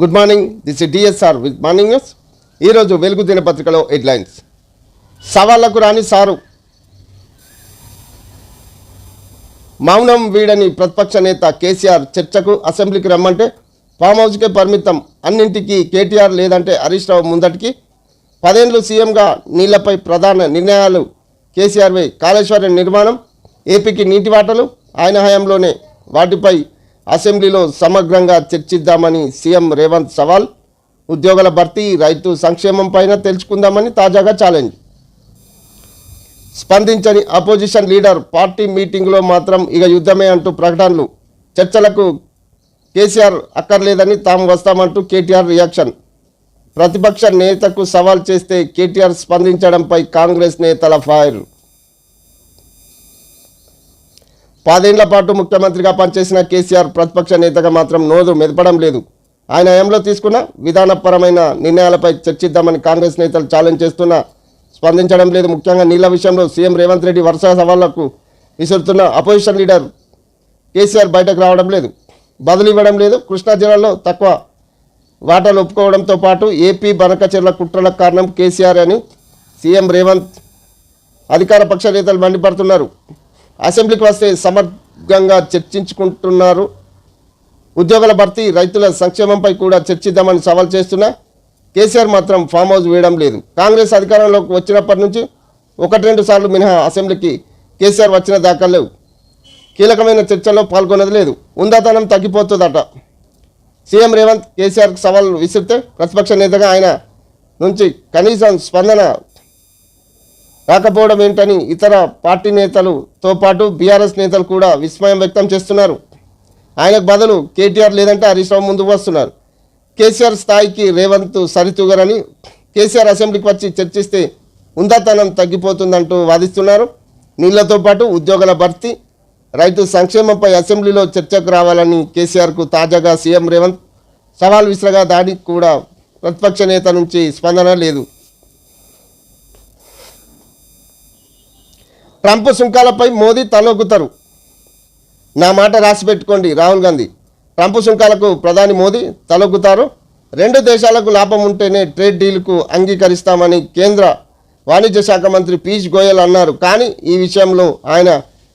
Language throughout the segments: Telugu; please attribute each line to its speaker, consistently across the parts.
Speaker 1: Good morning this DSR with morning news ఈరోజు వెలుగు దినపత్రికలో హెడ్లైన్స్ సవాళ్ళకు రాని సారు. మౌనం వీడని ప్రతిపక్ష నేత కేసీఆర్ చర్చకు అసెంబ్లీకి రమ్మంటే ఫామ్ హౌస్కే పరిమితం. అన్నింటికీ కేటీఆర్ లేదంటే హరీష్ రావు ముందటికి. పదేండ్లు సీఎంగా నీళ్ళపై ప్రధాన నిర్ణయాలు కేసీఆర్వై. కాళేశ్వరం నిర్మాణం ఏపీకి నీటి వాటలు ఆయన హయాంలోనే వాటిపై అసెంబ్లీలో సమగ్రంగా చర్చిద్దామని సీఎం రేవంత్ సవాల్ ఉద్యోగుల భర్తీ రైతు సంక్షేమం పైన తెలుసుకుందామని తాజాగా ఛాలెంజ్ స్పందించని అపోజిషన్ లీడర్ పార్టీ మీటింగ్లో మాత్రం ఇక యుద్ధమే అంటూ ప్రకటనలు. చర్చలకు కేసీఆర్ అక్కర్లేదని తాము వస్తామంటూ కేటీఆర్ రియాక్షన్ ప్రతిపక్ష నేతకు సవాల్ చేస్తే కేటీఆర్ స్పందించడంపై కాంగ్రెస్ నేతల ఫైర్ పదేళ్ళ పాటు ముఖ్యమంత్రిగా పనిచేసిన కేసీఆర్ ప్రతిపక్ష నేతగా మాత్రం నోరు మెదపడం లేదు. ఆయన హయాంలో తీసుకున్న విధానపరమైన నిర్ణయాలపై చర్చిద్దామని కాంగ్రెస్ నేతలు ఛాలెంజ్ చేస్తున్నా స్పందించడం లేదు. ముఖ్యంగా నీళ్ళ విషయంలో సీఎం రేవంత్ రెడ్డి వరుస సవాళ్ళకు విసురుతున్న అపోజిషన్ లీడర్ కేసీఆర్ బయటకు రావడం లేదు. బదులు ఇవ్వడం లేదు. కృష్ణా జిల్లాలో తక్కువ వాటాలు ఒప్పుకోవడంతో పాటు ఏపీ బనకచెర్ల కుట్రలకు కారణం కేసీఆర్ అని సీఎం రేవంత్ అధికార పక్ష నేతలు మండిపడుతున్నారు. అసెంబ్లీకి వస్తే సమగ్రంగా చర్చించుకుంటున్నారు. ఉద్యోగుల భర్తీ రైతుల సంక్షేమంపై కూడా చర్చిద్దామని సవాల్ చేస్తున్నా. కేసీఆర్ మాత్రం ఫామ్ హౌస్ వేయడం లేదు. కాంగ్రెస్ అధికారంలోకి వచ్చినప్పటి నుంచి ఒకటి రెండు సార్లు మినహా అసెంబ్లీకి కేసీఆర్ వచ్చిన దాఖలు లేవు. కీలకమైన చర్చల్లో పాల్గొన్నది లేదు. ఉందాతనం తగ్గిపోతుందట. సీఎం రేవంత్ కేసీఆర్కి సవాల్ విసిరితే ప్రతిపక్ష నేతగా ఆయన నుంచి కనీసం స్పందన రాకపోవడం ఏంటని ఇతర పార్టీ నేతలతో పాటు బీఆర్ఎస్ నేతలు కూడా విస్మయం వ్యక్తం చేస్తున్నారు. ఆయనకు బదులు కేటీఆర్ లేదంటే హరీష్ రావు ముందుకు వస్తున్నారు. కేసీఆర్ స్థాయికి రేవంత్ సరితూగరని కేసీఆర్ అసెంబ్లీకి వచ్చి చర్చిస్తే ఉందాతనం తగ్గిపోతుందంటూ వాదిస్తున్నారు. నీళ్ళతో పాటు ఉద్యోగుల భర్తీ రైతు సంక్షేమంపై అసెంబ్లీలో చర్చకు రావాలని కేసీఆర్కు తాజాగా సీఎం రేవంత్ సవాల్ విసిరగా దానికి కూడా ప్రతిపక్ష నేత నుంచి స్పందన లేదు. ట్రంప్ సుంకాలపై మోదీ తలొగ్గుతారు నా మాట రాసి పెట్టుకోండి రాహుల్ గాంధీ. ట్రంప్ సుంకాలకు ప్రధాని మోదీ తలొగ్గుతారు రెండు దేశాలకు లాభం ఉంటేనే ట్రేడ్ డీల్కు అంగీకరిస్తామని కేంద్ర వాణిజ్య శాఖ మంత్రి పీయూష్ గోయల్ అన్నారు. కానీ ఈ విషయంలో ఆయన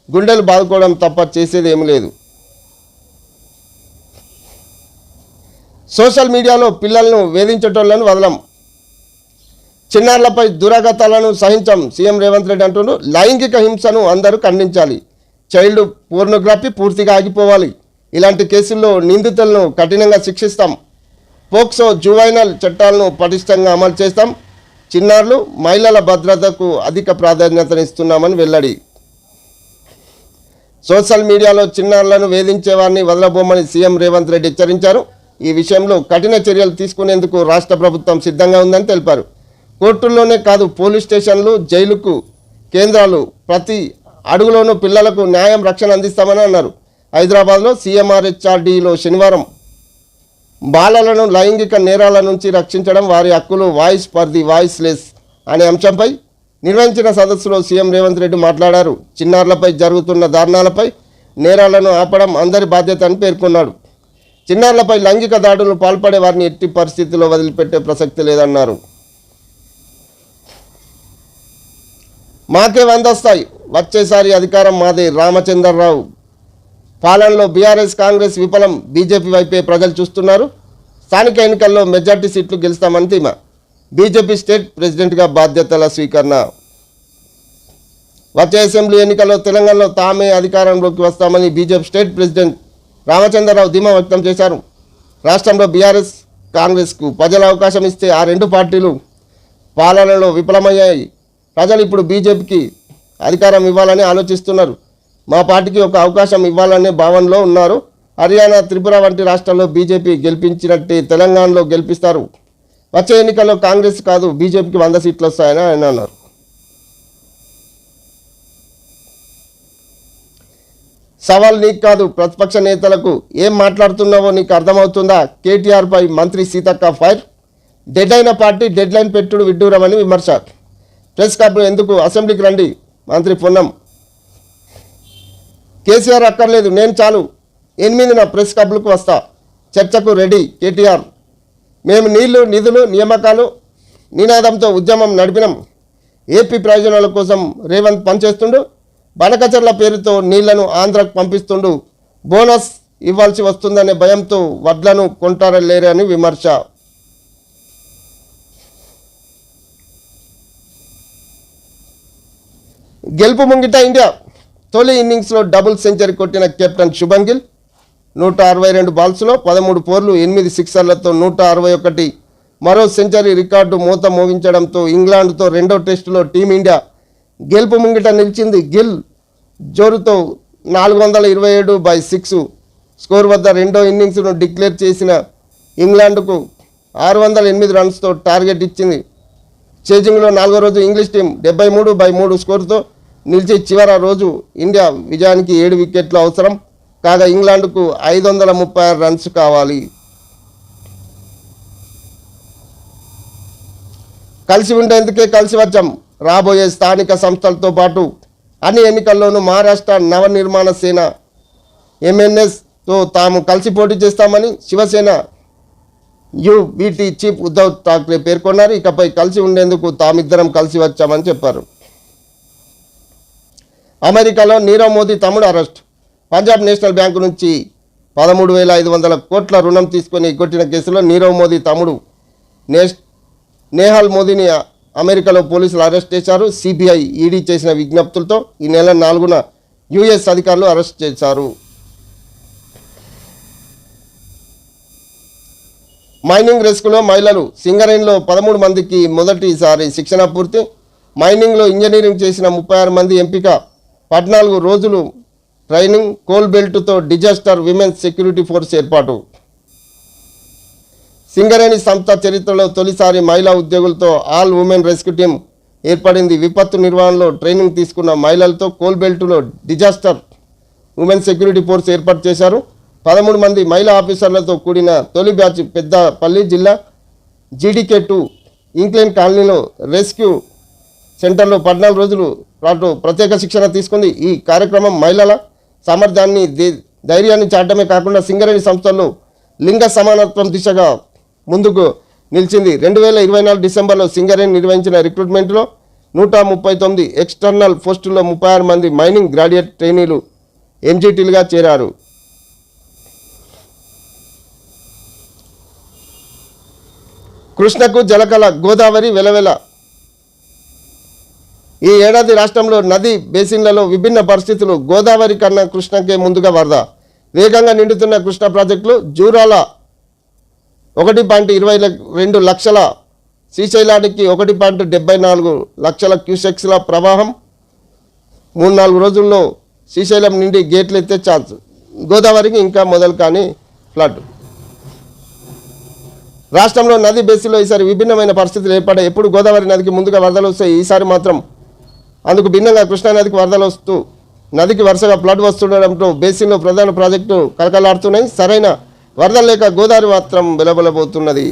Speaker 1: గుండెలు బాదుకోవడం తప్ప చేసేది ఏమీ లేదు. సోషల్ మీడియాలో పిల్లలను వేధించటోళ్ళను వదలం. చిన్నారులపై దురాగతాలను సహించం సీఎం రేవంత్ రెడ్డి అంటున్నారు లైంగిక హింసను అందరూ ఖండించాలి. చైల్డ్ పోర్నోగ్రఫీ పూర్తిగా ఆగిపోవాలి. ఇలాంటి కేసుల్లో నిందితులను కఠినంగా శిక్షిస్తాం. పోక్సో జువైనల్ చట్టాలను పటిష్టంగా అమలు చేస్తాం. చిన్నారులు మహిళల భద్రతకు అధిక ప్రాధాన్యతనిస్తున్నామని వెల్లడి. సోషల్ మీడియాలో చిన్నారులను వేధించే వారిని వదలబోమని సీఎం రేవంత్ రెడ్డి హెచ్చరించారు. ఈ విషయంలో కఠిన చర్యలు తీసుకునేందుకు రాష్ట్ర ప్రభుత్వం సిద్ధంగా ఉందని తెలిపారు. కోర్టుల్లోనే కాదు పోలీస్ స్టేషన్లు జైలుకు కేంద్రాలు ప్రతి అడుగులోనూ పిల్లలకు న్యాయం రక్షణ అందిస్తామని అన్నారు. హైదరాబాద్లో సీఎంఆర్హెచ్ఆర్డీలో శనివారం బాలలను లైంగిక నేరాల నుంచి రక్షించడం వారి హక్కులు voice for the voiceless అనే అంశంపై నిర్వహించిన సదస్సులో సీఎం రేవంత్ రెడ్డి మాట్లాడారు. చిన్నారులపై జరుగుతున్న దారుణాలపై నేరాలను ఆపడం అందరి బాధ్యత అని పేర్కొన్నాడు. చిన్నారులపై లైంగిక దాడులు పాల్పడే వారిని ఎట్టి పరిస్థితుల్లో వదిలిపెట్టే ప్రసక్తి లేదన్నారు. మాకే వందొస్తాయి. వచ్చేసారి అధికారం మాదే. రామచంద్రరావు పాలనలో బీఆర్ఎస్ కాంగ్రెస్ విఫలం బీజేపీ వైపే ప్రజలు చూస్తున్నారు. స్థానిక ఎన్నికల్లో మెజార్టీ సీట్లు గెలుస్తామని ధీమా. బీజేపీ స్టేట్ ప్రెసిడెంట్గా బాధ్యతల స్వీకరణ. వచ్చే అసెంబ్లీ ఎన్నికల్లో తెలంగాణలో తామే అధికారంలోకి వస్తామని బీజేపీ స్టేట్ ప్రెసిడెంట్ రామచంద్రరావు ధీమా వ్యక్తం చేశారు. రాష్ట్రంలో బీఆర్ఎస్ కాంగ్రెస్కు ప్రజల అవకాశం ఇస్తే ఆ రెండు పార్టీలు పాలనలో విఫలమయ్యాయి. ప్రజలు ఇప్పుడు బీజేపీకి అధికారం ఇవ్వాలని ఆలోచిస్తున్నారు. మా పార్టీకి ఒక అవకాశం ఇవ్వాలనే భావనలో ఉన్నారు. హర్యానా త్రిపుర వంటి రాష్ట్రాల్లో బీజేపీ గెలిపించినట్టే తెలంగాణలో గెలిపిస్తారు. వచ్చే ఎన్నికల్లో కాంగ్రెస్ కాదు బీజేపీకి వంద సీట్లు వస్తాయని ఆయన అన్నారు. సవాల్ నీకు కాదు ప్రతిపక్ష నేతలకు ఏం మాట్లాడుతున్నావో నీకు అర్థమవుతుందా? కేటీఆర్పై మంత్రి సీతక్క ఫైర్? డెడ్ అయిన పార్టీ డెడ్ లైన్ పెట్టుడు విడ్డూరమని విమర్శ ప్రెస్ క్లబ్ ఎందుకు? అసెంబ్లీకి రండి. మంత్రి పొన్నం. కేసీఆర్ అక్కర్లేదు నేను చాలు. ఎనిమిదిన ప్రెస్ క్లబ్లకు వస్తా. చర్చకు రెడీ కేటీఆర్. మేము నీళ్ళు నిధులు నియామకాలు నినాదంతో ఉద్యమం నడిపినాం. ఏపీ ప్రయోజనాల కోసం రేవంత్ పనిచేస్తుండు. బనకచర్ల పేరుతో నీళ్ళను ఆంధ్రకు పంపిస్తుండు. బోనస్ ఇవ్వాల్సి వస్తుందనే భయంతో వడ్లను కొంటారలేరని విమర్శ. గెలుపు ముంగిట ఇండియా తొలి ఇన్నింగ్స్లో డబుల్ సెంచరీ కొట్టిన కెప్టెన్ శుభం గిల్ నూట అరవై రెండు బాల్స్లో పదమూడు పోర్లు ఎనిమిది సిక్సర్లతో నూట అరవై ఒకటి. మరో సెంచరీ రికార్డు మూత మోగించడంతో ఇంగ్లాండ్తో రెండో టెస్టులో టీమిండియా గెలుపు ముంగిట నిలిచింది. గిల్ జోరుతో నాలుగు వందల ఇరవై ఏడు బై సిక్స్ స్కోర్ వద్ద రెండో ఇన్నింగ్స్ను డిక్లేర్ చేసిన ఇంగ్లాండ్కు ఆరు వందల ఎనిమిది రన్స్తో టార్గెట్ ఇచ్చింది. చేజింగ్లో నాలుగో రోజు ఇంగ్లీష్ టీం డెబ్బై మూడు బై మూడు స్కోరుతో నిలిచి చివరి రోజు ఇండియా విజయానికి ఏడు వికెట్లు అవసరం. కాగా ఇంగ్లాండ్కు ఐదు వందల ముప్పై ఆరు రన్స్ కావాలి. కలిసి ఉండేందుకే కలిసి వచ్చాం. రాబోయే స్థానిక సంస్థలతో పాటు అన్ని ఎన్నికల్లోనూ మహారాష్ట్ర నవనిర్మాణ సేన ఎంఎన్ఎస్తో తాము కలిసి పోటీ చేస్తామని శివసేన యుబిటి చీఫ్ ఉద్ధవ్ ఠాక్రే పేర్కొన్నారు. ఇకపై కలిసి ఉండేందుకు తామిద్దరం కలిసి వచ్చామని చెప్పారు. అమెరికాలో నీరవ్ మోదీ తమ్ముడు అరెస్ట్. పంజాబ్ నేషనల్ బ్యాంకు నుంచి పదమూడు వేల ఐదు వందల కోట్ల రుణం తీసుకొని కొట్టిన కేసులో నీరవ్ మోదీ తమ్ముడు. నేష్ నేహాల్ మోదీని అమెరికాలో పోలీసులు అరెస్ట్ చేశారు. సిబిఐ ఈడీ చేసిన విజ్ఞప్తులతో ఈ నెల నాలుగున యుఎస్ అధికారులు అరెస్ట్ చేశారు. మైనింగ్ రిస్క్లో మహిళలు సింగరేణిలో పదమూడు మందికి మొదటిసారి శిక్షణ పూర్తి. మైనింగ్లో ఇంజనీరింగ్ చేసిన ముప్పై ఆరు మంది ఎంపిక పద్నాలుగు రోజులు ట్రైనింగ్ కోల్ బెల్ట్తో డిజాస్టర్ విమెన్స్ సెక్యూరిటీ ఫోర్స్ ఏర్పాటు. సింగరేణి సంస్థ చరిత్రలో తొలిసారి మహిళా ఉద్యోగులతో ఆల్ ఉమెన్ రెస్క్యూ టీం ఏర్పడింది. విపత్తు నిర్వహణలో ట్రైనింగ్ తీసుకున్న మహిళలతో కోల్ బెల్ట్లో డిజాస్టర్ ఉమెన్ సెక్యూరిటీ ఫోర్స్ ఏర్పాటు చేశారు. పదమూడు మంది మహిళా ఆఫీసర్లతో కూడిన తొలి బ్యాచ్ పెద్దపల్లి జిల్లా జీడీకే టూ ఇంక్లైన్ కాలనీలో రెస్క్యూ సెంటర్లో పద్నాలుగు రోజులు పాటు ప్రత్యేక శిక్షణ తీసుకుంది. ఈ కార్యక్రమం మహిళల సామర్థ్యాన్ని ధైర్యాన్ని చాటమే కాకుండా సింగరేణి సంస్థల్లో లింగ సమానత్వం దిశగా ముందుకు నిలిచింది. రెండు వేల ఇరవై నాలుగు డిసెంబర్లో సింగరేణి నిర్వహించిన రిక్రూట్మెంట్లో నూట ముప్పై తొమ్మిది ఎక్స్టర్నల్ పోస్టుల్లో ముప్పై ఆరు మంది మైనింగ్ గ్రాడ్యుయేట్ ట్రైనీలు ఎంజీటీలుగా చేరారు. కృష్ణకు జలకళ గోదావరి వెలవెల ఈ ఏడాది రాష్ట్రంలో నది బేసిన్లలో విభిన్న పరిస్థితులు గోదావరి కన్నా కృష్ణకే ముందుగా వరద. వేగంగా నిండుతున్న కృష్ణ ప్రాజెక్టులు జూరాల ఒకటి పాయింట్ ఇరవై రెండు లక్షల శ్రీశైలానికి ఒకటి పాయింట్ డెబ్బై నాలుగు లక్షల క్యూసెక్స్ల ప్రవాహం. మూడు నాలుగు రోజుల్లో శ్రీశైలం నుండి గేట్లు ఎత్తే ఛాన్స్. గోదావరికి ఇంకా మొదలు కానీ ఫ్లడ్. రాష్ట్రంలో నది బేసిలో ఈసారి విభిన్నమైన పరిస్థితులు ఏర్పడాయి ఎప్పుడు గోదావరి నదికి ముందుగా వరదలు వస్తాయి? ఈసారి మాత్రం అందుకు భిన్నంగా కృష్ణా నదికి వరదలు వస్తూ నదికి వరుసగా ఫ్లడ్ వస్తుండడంతో బేసిన్లో ప్రధాన ప్రాజెక్టు కలకలాడుతున్నాయి. సరైన వరదలు లేక గోదావరి మాత్రం వెలబలబోతున్నది.